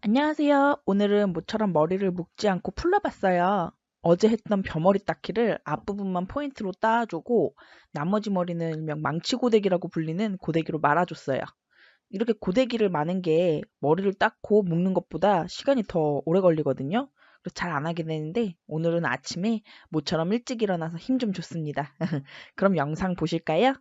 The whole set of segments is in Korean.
안녕하세요. 오늘은 모처럼 머리를 묶지 않고 풀러봤어요. 어제 했던 벼머리 닦기를 앞부분만 포인트로 따주고 나머지 머리는 일명 망치고데기라고 불리는 고데기로 말아줬어요. 이렇게 고데기를 마는 게 머리를 닦고 묶는 것보다 시간이 더 오래 걸리거든요. 그래서 잘 안 하게 되는데 오늘은 아침에 모처럼 일찍 일어나서 힘 좀 줬습니다. 그럼 영상 보실까요?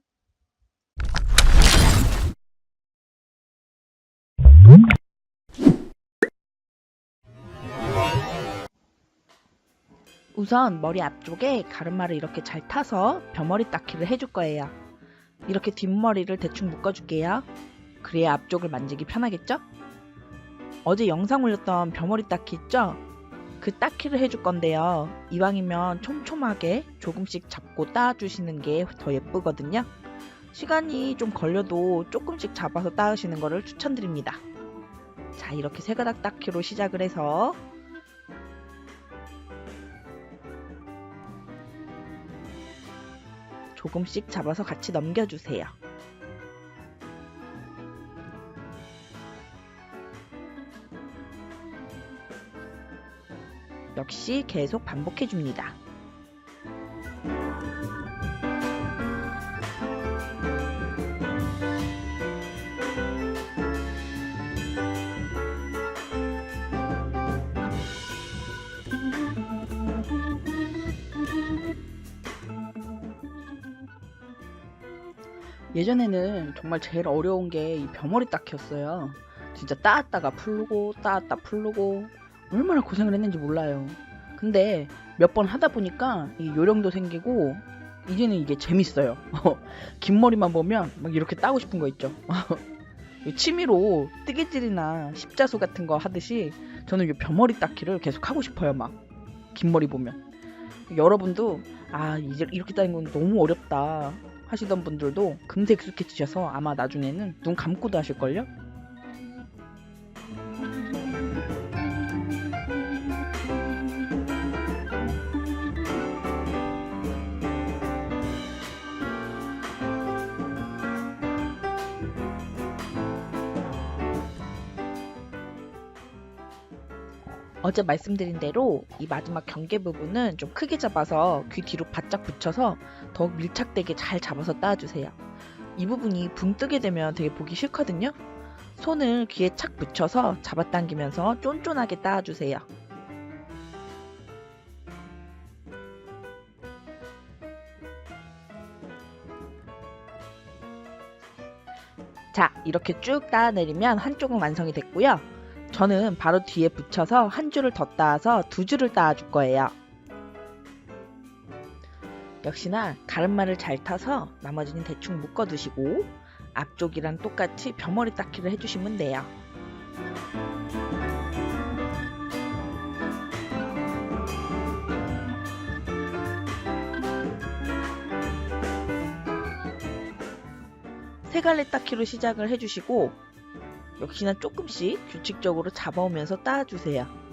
우선 머리 앞쪽에 가르마를 이렇게 잘 타서 벼머리 닦기를 해줄 거예요. 이렇게 뒷머리를 대충 묶어줄게요. 그래야 앞쪽을 만지기 편하겠죠? 어제 영상 올렸던 벼머리 닦기 있죠? 그 닦기를 해줄 건데요. 이왕이면 촘촘하게 조금씩 잡고 따주시는 게 더 예쁘거든요. 시간이 좀 걸려도 조금씩 잡아서 따으시는 것을 추천드립니다. 자, 이렇게 세 가닥 닦기로 시작을 해서 조금씩 잡아서 같이 넘겨주세요. 역시 계속 반복해줍니다. 예전에는 정말 제일 어려운 게이 벼머리 닦기였어요. 진짜 따았다가 풀고 따았다 풀고 얼마나 고생을 했는지 몰라요. 근데 몇 번 하다 보니까 이 요령도 생기고 이제는 이게 재밌어요. 긴 머리만 보면 막 이렇게 따고 싶은 거 있죠. 취미로 뜨개질이나 십자수 같은 거 하듯이 저는 이 벼머리 닦기를 계속 하고 싶어요. 막 긴 머리 보면 여러분도 아 이제 이렇게 따는 건 너무 어렵다 하시던 분들도 금세 익숙해지셔서 아마 나중에는 눈 감고도 하실걸요? 어제 말씀드린 대로 이 마지막 경계 부분은 좀 크게 잡아서 귀 뒤로 바짝 붙여서 더욱 밀착되게 잘 잡아서 따주세요. 이 부분이 붕 뜨게 되면 되게 보기 싫거든요. 손을 귀에 착 붙여서 잡아당기면서 쫀쫀하게 따주세요. 자, 이렇게 쭉 따내리면 한쪽은 완성이 됐고요. 저는 바로 뒤에 붙여서 한 줄을 더 따서 두 줄을 따줄 거예요. 역시나 가르마를 잘 타서 나머지는 대충 묶어 두시고 앞쪽이랑 똑같이 벼머리 닦기를 해주시면 돼요. 세 갈래 닦기로 시작을 해주시고 역시나 조금씩 규칙적으로 잡아오면서 따주세요.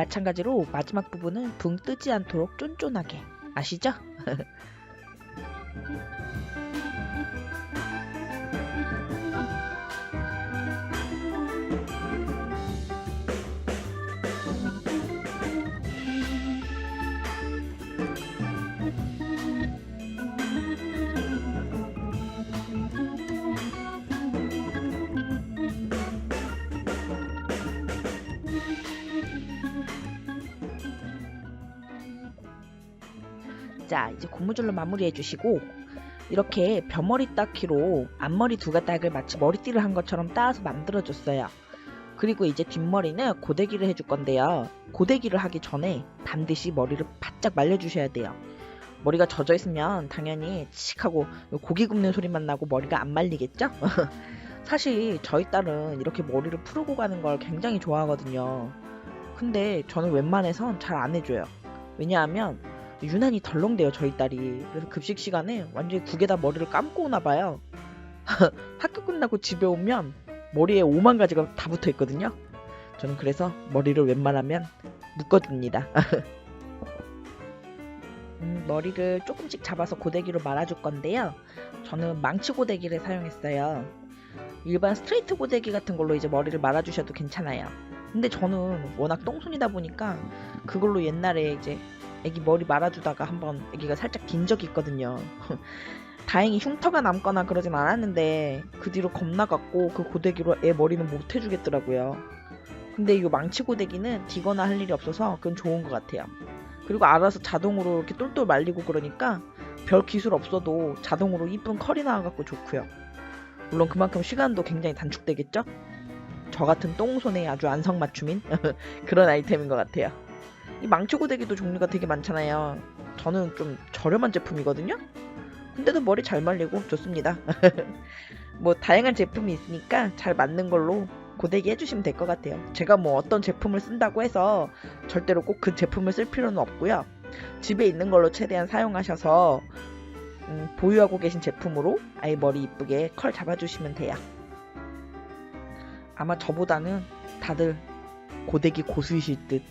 마찬가지로 마지막 부분은 붕 뜨지 않도록 쫀쫀하게 아시죠? 자, 이제 고무줄로 마무리해 주시고 이렇게 벼머리 따키로 앞머리 두 가닥을 마치 머리띠를 한 것처럼 따서 만들어 줬어요. 그리고 이제 뒷머리는 고데기를 해줄 건데요. 고데기를 하기 전에 반드시 머리를 바짝 말려주셔야 돼요. 머리가 젖어 있으면 당연히 칙하고 고기 굽는 소리만 나고 머리가 안 말리겠죠? 사실 저희 딸은 이렇게 머리를 풀고 가는 걸 굉장히 좋아하거든요. 근데 저는 웬만해선 잘 안 해줘요. 왜냐하면 유난히 덜렁대요 저희 딸이. 그래서 급식 시간에 완전히 국에다 머리를 감고 오나 봐요. 학교 끝나고 집에 오면 머리에 오만 가지가 다 붙어 있거든요. 저는 그래서 머리를 웬만하면 묶어줍니다. 음, 머리를 조금씩 잡아서 고데기로 말아줄 건데요. 저는 망치 고데기를 사용했어요. 일반 스트레이트 고데기 같은 걸로 이제 머리를 말아주셔도 괜찮아요. 근데 저는 워낙 똥손이다 보니까 그걸로 옛날에 이제 애기 머리 말아주다가 한번 애기가 살짝 긴 적이 있거든요. 다행히 흉터가 남거나 그러진 않았는데 그 뒤로 겁나갖고 그 고데기로 애 머리는 못 해주겠더라고요. 근데 이 망치 고데기는 디거나 할 일이 없어서 그건 좋은 것 같아요. 그리고 알아서 자동으로 이렇게 똘똘 말리고 그러니까 별 기술 없어도 자동으로 이쁜 컬이 나와갖고 좋고요. 물론 그만큼 시간도 굉장히 단축되겠죠? 저 같은 똥손의 아주 안성맞춤인 그런 아이템인 것 같아요. 이 망치 고데기도 종류가 되게 많잖아요. 저는 좀 저렴한 제품이거든요. 근데도 머리 잘 말리고 좋습니다. 뭐 다양한 제품이 있으니까 잘 맞는 걸로 고데기 해주시면 될 것 같아요. 제가 뭐 어떤 제품을 쓴다고 해서 절대로 꼭 그 제품을 쓸 필요는 없고요. 집에 있는 걸로 최대한 사용하셔서 음, 보유하고 계신 제품으로 아이 머리 이쁘게 컬 잡아주시면 돼요. 아마 저보다는 다들 고데기 고수이실 듯.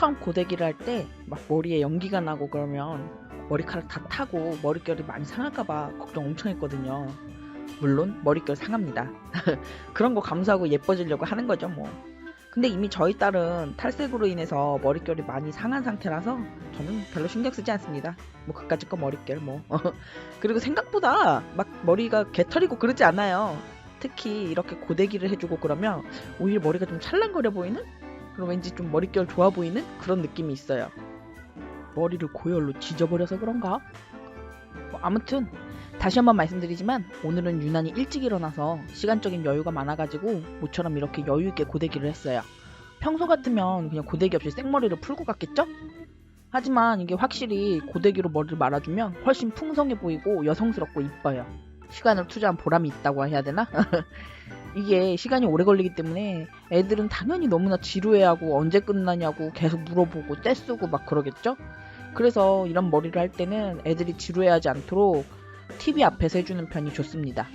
처음 고데기를 할 때 막 머리에 연기가 나고 그러면 머리카락 다 타고 머릿결이 많이 상할까봐 걱정 엄청 했거든요. 물론 머릿결 상합니다. 그런 거 감수하고 예뻐지려고 하는 거죠 뭐. 근데 이미 저희 딸은 탈색으로 인해서 머릿결이 많이 상한 상태라서 저는 별로 신경 쓰지 않습니다. 뭐 그까짓 거 머릿결 뭐. 그리고 생각보다 막 머리가 개털이고 그러지 않아요. 특히 이렇게 고데기를 해주고 그러면 오히려 머리가 좀 찰랑거려 보이는? 그럼 왠지 좀 머릿결 좋아 보이는 그런 느낌이 있어요. 머리를 고열로 지져버려서 그런가? 뭐 아무튼 다시 한번 말씀드리지만 오늘은 유난히 일찍 일어나서 시간적인 여유가 많아가지고 모처럼 이렇게 여유 있게 고데기를 했어요. 평소 같으면 그냥 고데기 없이 생머리를 풀고 갔겠죠? 하지만 이게 확실히 고데기로 머리를 말아주면 훨씬 풍성해 보이고 여성스럽고 이뻐요. 시간을 투자한 보람이 있다고 해야 되나? 이게 시간이 오래 걸리기 때문에 애들은 당연히 너무나 지루해하고 언제 끝나냐고 계속 물어보고 떼쓰고 막 그러겠죠? 그래서 이런 머리를 할 때는 애들이 지루해하지 않도록 TV 앞에서 해주는 편이 좋습니다.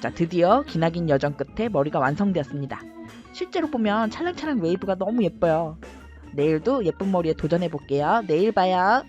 자, 드디어 기나긴 여정 끝에 머리가 완성되었습니다. 실제로 보면 찰랑찰랑 웨이브가 너무 예뻐요. 내일도 예쁜 머리에 도전해볼게요. 내일 봐요.